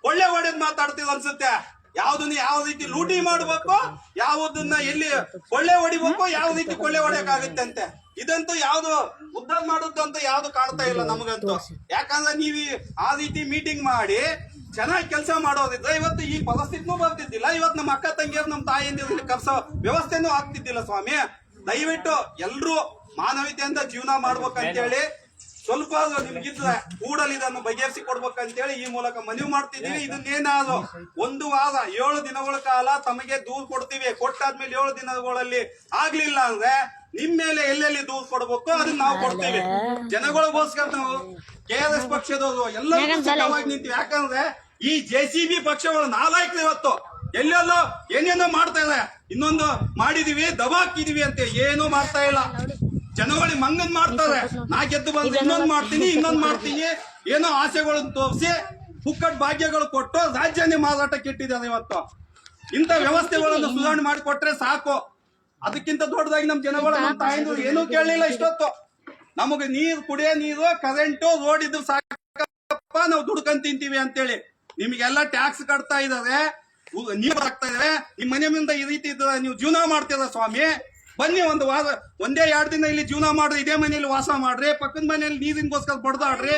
ಒಳ್ಳೆ ಒಳ್ಳೇದ್ ಮಾತಾಡ್ತೀವಿ ಅನ್ಸುತ್ತೆ. ಯಾವ್ದನ್ನ ಯಾವ ರೀತಿ ಲೂಟಿ ಮಾಡ್ಬೇಕು, ಯಾವುದನ್ನ ಎಲ್ಲಿ ಕೊಳ್ಳೆ ಹೊಡಿಬೇಕು, ಯಾವ ರೀತಿ ಕೊಳ್ಳೆ ಹೊಡೆಯಕಾಗುತ್ತೆ ಅಂತೆ. ಇದಂತೂ ಯಾವ್ದು ಉದ್ದಾರ ಮಾಡುದಂತ ಯಾವ್ದು ಕಾಣ್ತಾ ಇಲ್ಲ ನಮಗಂತೂ. ಯಾಕಂದ್ರೆ ನೀವು ಆ ರೀತಿ ಮೀಟಿಂಗ್ ಮಾಡಿ ಚೆನ್ನಾಗಿ ಕೆಲಸ ಮಾಡೋದಿದ್ರೆ ಇವತ್ತು ಈ ಪರಿಸ್ಥಿತಿನೂ ಬರ್ತಿದ್ದಿಲ್ಲ. ಇವತ್ತು ನಮ್ಮ ಅಕ್ಕ ತಂಗಿಯರು ನಮ್ಮ ತಾಯಿಯಿಂದ ಕರ್ಸೋ ವ್ಯವಸ್ಥೆನೂ ಆಗ್ತಿದ್ದಿಲ್ಲ ಸ್ವಾಮಿ. ದಯವಿಟ್ಟು ಎಲ್ರು ಮಾನವೀಯತೆಯಿಂದ ಜೀವನ ಮಾಡ್ಬೇಕಂತೇಳಿ ಸ್ವಲ್ಪ ನಿಮ್ಗಿದ್ರೆ ಕೂಡಲ್ ಇದನ್ನು ಬಗೆಹರಿಸಿ ಕೊಡ್ಬೇಕಂತೇಳಿ ಈ ಮೂಲಕ ಮನವಿ ಮಾಡ್ತಿದ್ದೀವಿ. ಇದನ್ನೇನಾದ್ರು ಒಂದು ವಾರ ಏಳು ದಿನಗಳ ಕಾಲ ತಮಗೆ ದೂರ್ ಕೊಡ್ತೀವಿ. ಕೊಟ್ಟಾದ್ಮೇಲೆ ಏಳು ದಿನಗಳಲ್ಲಿ ಆಗ್ಲಿಲ್ಲ ಅಂದ್ರೆ ನಿಮ್ ಮೇಲೆ ಎಲ್ಲೆಲ್ಲಿ ದೂರ್ ಕೊಡ್ಬೇಕು ಅದನ್ನ ನಾವು ಕೊಡ್ತೀವಿ. ಜನಗಳಿಗೋಸ್ಕರ ನಾವು ಕೆ ಆರ್ ಎಸ್ ಪಕ್ಷದವರು ಎಲ್ಲರೂ ನಿಂತೀವಿ. ಯಾಕಂದ್ರೆ ಈ ಜೆ ಸಿ ಬಿ ಪಕ್ಷಗಳು ನಾಲ್ಕು ಇವತ್ತು ಎಲ್ಲೆಲ್ಲೋ ಏನೇನೋ ಮಾಡ್ತಾ ಇದೆ ಇನ್ನೊಂದು ಮಾಡಿದೀವಿ ದಬಾಕಿದೀವಿ ಅಂತ ಏನೂ ಮಾಡ್ತಾ ಇಲ್ಲ. ಜನಗಳಿಗೆ ಮಂಗನ್ ಮಾಡ್ತಾರೆ. ನಾ ಗೆದ್ದು ಬಂದು ಇನ್ನೊಂದ್ ಮಾಡ್ತೀನಿ *laughs* ಇನ್ನೊಂದ್ ಮಾಡ್ತೀನಿ. ಏನೋ ಆಸೆಗಳನ್ನ ತೋರಿಸಿ ಪುಕ್ಕಟ್ ಭಾಗ್ಯಗಳು ಕೊಟ್ಟು ರಾಜ್ಯನೇ ಮಾರಾಟಕ್ಕೆ ಇಟ್ಟಿದ್ದಾರೆ ಇವತ್ತು. ಇಂಥ ವ್ಯವಸ್ಥೆಗಳನ್ನು ಸುಧಾರಣೆ ಮಾಡಿಕೊಟ್ರೆ ಸಾಕು. ಅದಕ್ಕಿಂತ ದೊಡ್ಡದಾಗಿ ನಮ್ ಜನಗಳು ನಮ್ಮ ತಾಯಿಂದ್ರು ಏನೂ ಕೇಳಲಿಲ್ಲ ಇಷ್ಟೊತ್ತು. ನಮಗೆ ನೀರು ಕುಡಿಯೋ ನೀರು ಕರೆಂಟು ರೋಡ್ ಇದ್ರು ಸಾಕಪ್ಪ ನಾವು ದುಡ್ಕೊಂಡ್ ತಿಂತೀವಿ ಅಂತೇಳಿ. ನಿಮಗೆಲ್ಲ ಟ್ಯಾಕ್ಸ್ ಕಟ್ತಾ ಇದಾರೆ ನೀರು ಹಾಕ್ತಾ ಇದಾರೆ ನಿಮ್ ಮನೆ ಮುಂದೆ ಈ ರೀತಿ ಇದ್ರೆ ನೀವು ಜೀವನ ಮಾಡ್ತೀರ ಸ್ವಾಮಿ? ಬನ್ನಿ ಒಂದು ವಾರ ಒಂದೇ ಎರಡು ದಿನ ಇಲ್ಲಿ ಜೀವನ ಮಾಡ್ರಿ, ಇದೇ ಮನೆಯಲ್ಲಿ ವಾಸ ಮಾಡ್ರಿ, ಪಕ್ಕದ ಮನೆಯಲ್ಲಿ ನೀರಿನಗೋಸ್ಕರ ಬಡ್ದಾಡ್ರಿ.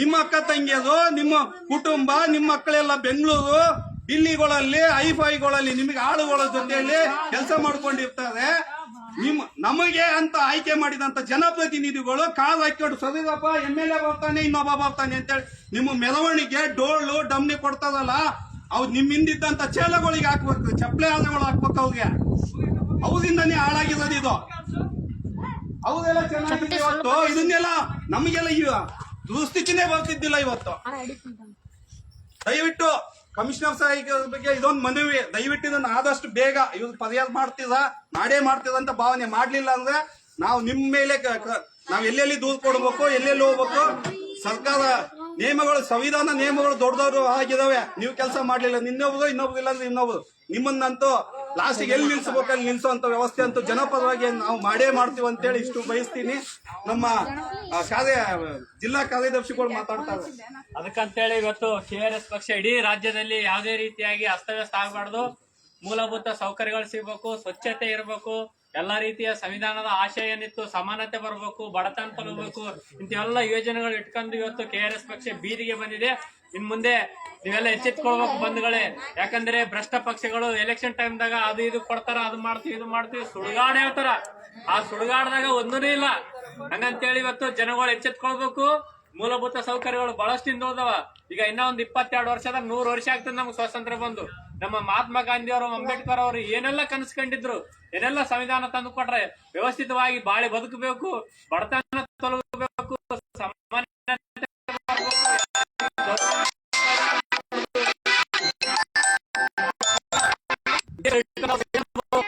ನಿಮ್ಮ ಅಕ್ಕ ತಂಗಿಯದು, ನಿಮ್ಮ ಕುಟುಂಬ, ನಿಮ್ಮ ಮಕ್ಕಳೆಲ್ಲ ಬೆಂಗಳೂರು ಡಿಲ್ಲಿಗಳಲ್ಲಿ ಐಫೈಗಳಲ್ಲಿ ನಿಮಗೆ ಆಳುಗಳ ಜೊತೆಯಲ್ಲಿ ಕೆಲಸ ಮಾಡ್ಕೊಂಡಿರ್ತಾರೆ. ನಿಮ್ ನಮಗೆ ಅಂತ ಆಯ್ಕೆ ಮಾಡಿದಂತ ಜನಪ್ರತಿನಿಧಿಗಳು ಕಾಲ್ ಹಾಕೊಂಡು ಸದೀರಪ್ಪ ಎಂ ಎಲ್ ಎ ಬರ್ತಾನೆ, ಇನ್ನೊಬ್ಬ ಬರ್ತಾನೆ ಅಂತೇಳಿ ನಿಮ್ಮ ಮೆರವಣಿಗೆ ಡೋಳು ಡಮ್ನಿ ಕೊಡ್ತದಲ್ಲ ಅವ್ ನಿಮ್ ಹಿಂದಿದ್ದಂತ ಚೇಲಗಳಿಗೆ ಹಾಕ್ಬೇಕು, ಚಪ್ಪಲೆ ಆದಗಳು ಹಾಕ್ಬೇಕು ಅವ್ರಿಗೆ. ಅವರಿಂದನೇ ಹಾಳಾಗಿರೋದು ಇದು. ಹೌದೆಲ್ಲ ಚೆನ್ನಾಗಿದೆ ಇವತ್ತು. ಇದನ್ನೆಲ್ಲ ನಮಗೆಲ್ಲ ಇವ ದುಸ್ಥಿತಿನೇ ಬರ್ತಿದ್ದಿಲ್ಲ ಇವತ್ತು. ದಯವಿಟ್ಟು ಕಮಿಷನರ್ ಸಾಹಿತ್ಯ ಬಗ್ಗೆ ಇದೊಂದು ಮನವಿ. ದಯವಿಟ್ಟು ಇದನ್ನು ಆದಷ್ಟು ಬೇಗ ಇವ್ರು ಪರಿಹಾರ ಮಾಡ್ತೀರಾ ನಾಡೇ ಮಾಡ್ತಿದ ಅಂತ ಭಾವನೆ ಮಾಡ್ಲಿಲ್ಲ ಅಂದ್ರೆ ನಾವು ನಿಮ್ ಮೇಲೆ ನಾವ್ ಎಲ್ಲೆಲ್ಲಿ ದೂರ ಕೊಡ್ಬೇಕು ಎಲ್ಲೆಲ್ಲಿ ಹೋಗ್ಬೇಕು ಸರ್ಕಾರ ನಿಯಮಗಳು ಸಂವಿಧಾನ ನಿಯಮಗಳು ದೊಡ್ಡದವ್ರು ಆಗಿದಾವೆ. ನೀವು ಕೆಲಸ ಮಾಡ್ಲಿಲ್ಲ. ನಿನ್ನೊಬ್ರು ಇನ್ನೊಬ್ರು ಇಲ್ಲ ಅಂದ್ರೆ ಇನ್ನೊಬ್ರು. ನಿಮ್ಮನ್ನಂತೂ ಲಾಸ್ಟಿಗೆ ಎಲ್ಲಿ ನಿಲ್ಸ್ಬೇಕು ಅಲ್ಲಿ ನಿಲ್ಸುವಂತ ವ್ಯವಸ್ಥೆ ಅಂತೂ ಜನಪದವಾಗಿ ನಾವು ಮಾಡೇ ಮಾಡ್ತೀವಿ ಅಂತೇಳಿ ಇಷ್ಟು ಬಯಸ್ತೀನಿ. ನಮ್ಮ ಕಾರ್ಯ ಜಿಲ್ಲಾ ಕಾರ್ಯದರ್ಶಿಗಳು ಮಾತಾಡ್ತಾರೆ. ಅದಕ್ಕಂತೇಳಿ ಇವತ್ತು ಕೆ ಆರ್ ಎಸ್ ಪಕ್ಷ ಇಡೀ ರಾಜ್ಯದಲ್ಲಿ ಯಾವುದೇ ರೀತಿಯಾಗಿ ಅಸ್ತವ್ಯಸ್ತ ಆಗಬಾರ್ದು. ಮೂಲಭೂತ ಸೌಕರ್ಯಗಳು ಸಿಗಬೇಕು, ಸ್ವಚ್ಛತೆ ಇರಬೇಕು. ಎಲ್ಲಾ ರೀತಿಯ ಸಂವಿಧಾನದ ಆಶಯ ಏನಿತ್ತು ಸಮಾನತೆ ಬರಬೇಕು, ಬಡತನ ತಲುಪಬೇಕು, ಇಂಥವೆಲ್ಲ ಯೋಜನೆಗಳು ಇಟ್ಕೊಂಡು ಇವತ್ತು ಕೆ ಆರ್ ಎಸ್ ಪಕ್ಷ ಬೀದಿಗೆ ಬಂದಿದೆ. ಇನ್ ಮುಂದೆ ನೀವೆಲ್ಲ ಎಚ್ಚೆತ್ಕೊಳ್ಬೇಕು ಬಂಧುಗಳೇ. ಯಾಕಂದ್ರೆ ಭ್ರಷ್ಟ ಪಕ್ಷಗಳು ಎಲೆಕ್ಷನ್ ಟೈಮ್ದಾಗ ಅದು ಇದು ಕೊಡ್ತಾರ, ಅದು ಮಾಡ್ತೀವಿ, ಇದು ಮಾಡ್ತೀವಿ, ಸುಡುಗಾಡ ಹೇಳ್ತಾರ. ಆ ಸುಡುಗಾಡದಾಗ ಒಂದೂ ಇಲ್ಲ. ಹಂಗಂತೇಳಿ ಇವತ್ತು ಜನಗಳು ಎಚ್ಚೆತ್ಕೊಳ್ಬೇಕು. ಮೂಲಭೂತ ಸೌಕರ್ಯಗಳು ಬಹಳಷ್ಟು ಹಿಂದುಳಿದವ ಈಗ ಇನ್ನೊಂದು ಒಂದ್ ಇಪ್ಪತ್ತೆರಡು ವರ್ಷದ ನೂರು ವರ್ಷ ಆಗ್ತದೆ ನಮ್ಗೆ ಸ್ವಾತಂತ್ರ್ಯ ಬಂದು. ನಮ್ಮ ಮಹಾತ್ಮ ಗಾಂಧಿ ಅವರು ಅಂಬೇಡ್ಕರ್ ಅವರು ಏನೆಲ್ಲ ಕನಸ್ಕೊಂಡಿದ್ರು, ಏನೆಲ್ಲ ಸಂವಿಧಾನ ತಂದು ಕೊಟ್ರೆ ವ್ಯವಸ್ಥಿತವಾಗಿ ಬಾಳಿ ಬದುಕಬೇಕು, ಬಡತನ ತೊಲಗಬೇಕು ಸಮಾನತೆ ಬರ್ಬೇಕು.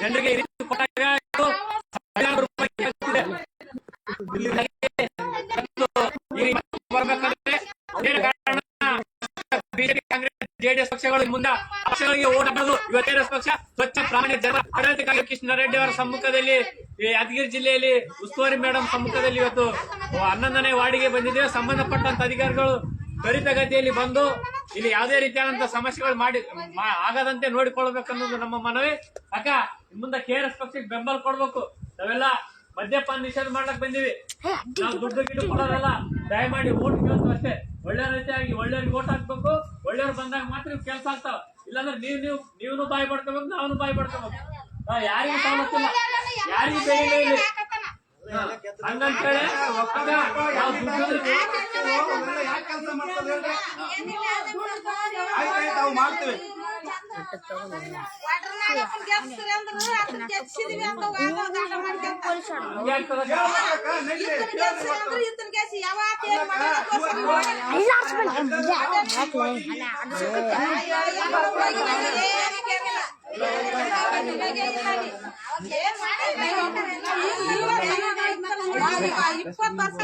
ಜನರಿಗೆ ಈ ರೀತಿ ಕೊಟ್ಟಾಗ ಇದು ಸಾವಿರಾರು ರೂಪಾಯಿ ಆಗ್ತಿದೆ. ಇಲ್ಲಿ ಈ ರೀತಿ ಬರ್ಬೇಕಂದ್ರೆ ಏನು ಕಾರಣ ಬಿಜೆಪಿ ಕಾಂಗ್ರೆಸ್ ಜೆಡಿಎಸ್ ಪಕ್ಷಗಳು ಮುಂದೆ ಪಕ್ಷಗಳಿಗೆ ಓಟ್ ಹಾಕೋದು ಜೆಡಿಎಸ್ ಪಕ್ಷ ಸ್ವಚ್ಛ ಪ್ರಾಮಾಣಿಕ ಜನ ಆಡಳಿತಕ್ಕಾಗಿ ಕೃಷ್ಣ ರೆಡ್ಡಿ ಅವರ ಸಮ್ಮುಖದಲ್ಲಿ ಯಾದಗಿರಿ ಜಿಲ್ಲೆಯಲ್ಲಿ ಉಸ್ತುವಾರಿ ಮೇಡಮ್ ಸಮ್ಮುಖದಲ್ಲಿ ಇವತ್ತು ಹನ್ನೊಂದನೇ ವಾರ್ಡಿಗೆ ಬಂದಿದ್ದೇವೆ. ಸಂಬಂಧಪಟ್ಟಂತ ಅಧಿಕಾರಿಗಳು ತ್ವರಿತಗತಿಯಲ್ಲಿ ಬಂದು ಇಲ್ಲಿ ಯಾವುದೇ ರೀತಿಯಾದಂತಹ ಸಮಸ್ಯೆಗಳು ಮಾಡಿ ಆಗದಂತೆ ನೋಡಿಕೊಳ್ಬೇಕನ್ನೋದು ನಮ್ಮ ಮನವಿ. ಅಕ್ಕ ಮುಂದೆ ಕೆ ಎಸ್ ಪಕ್ಷಕ್ಕೆ ಬೆಂಬಲ ಕೊಡ್ಬೇಕು. ನಾವೆಲ್ಲ ಮದ್ಯಪಾನ ನಿಷೇಧ ಮಾಡ್ಲಕ್ ಬಂದಿವಿ. ನಾವು ದುಡ್ಡು ಗಿಡ್ಡು ಕೊಡೋದಲ್ಲ ದಯಮಾಡಿ ಓಟ್ ಕೇಳ್ತೀವಿ ಅಷ್ಟೇ. ಒಳ್ಳೆ ರೀತಿಯಾಗಿ ಒಳ್ಳೆಯವ್ರಿಗೆ ಓಟ್ ಹಾಕ್ಬೇಕು ಒಳ್ಳೆಯವ್ರು ಬಂದಾಗ ಮಾತ್ರ ಇವ್ ಕೆಲಸ ಆಗ್ತಾವ. ಇಲ್ಲಾಂದ್ರೆ ನೀವು ನೀವು ನೀವನು ಬಾಯಿ ಪಡ್ಕೋಬೇಕು ನಾವು ಬಾಯಿ ಪಡ್ಕೋಬೇಕು ನಾವ್ ಯಾರಿಗೂ ಸವಲತ್ತಿಲ್ಲ ಯಾರಿಗೂ ಬೇಗ ಹಂಗಂತೇಳಿ ನಾವು ದುಡ್ಡು ಯಾಕೆ ಕೆಲಸ ಮಾಡ್ತಾರೆ ಹೇಳ್ರಿ? ಆಯ್ತು ಆಯ್ತು ನಾವು ಮಾಡ್ತೀವಿ ವಾಟರ್ನ ನಾಗಪ್ಪನ್ ಗೆಲ್ಸ್ರಿ ಅಂದ್ರು ಅದನ್ನ ಗೆಲ್ಸಿದೀವಿ ಅಂತ ವಾದ ದಾಟ ಮಾಡ್ಕೊಂತ. ಇದ್ನ ಗೆಲ್ಸ್ರಿ ಅಂದ್ರು ಇದ್ನ ಗೆಲ್ಸಿ ಯಾವತ್ತ್ ಏನ್ ಮಾಡೋದು ಗೊತ್ತಿಲ್ಲ. ಅಯ್ಯೋ, ಎಲ್ಲರೂ ಹೋಗಿ ಬಂದಿದೆ, ಏನ್ ಕೇಳಿಲ್ಲ. ಏನ್ ಮಾಡಿಲ್ಲ. ಇಪ್ಪತ್ತು ವರ್ಷ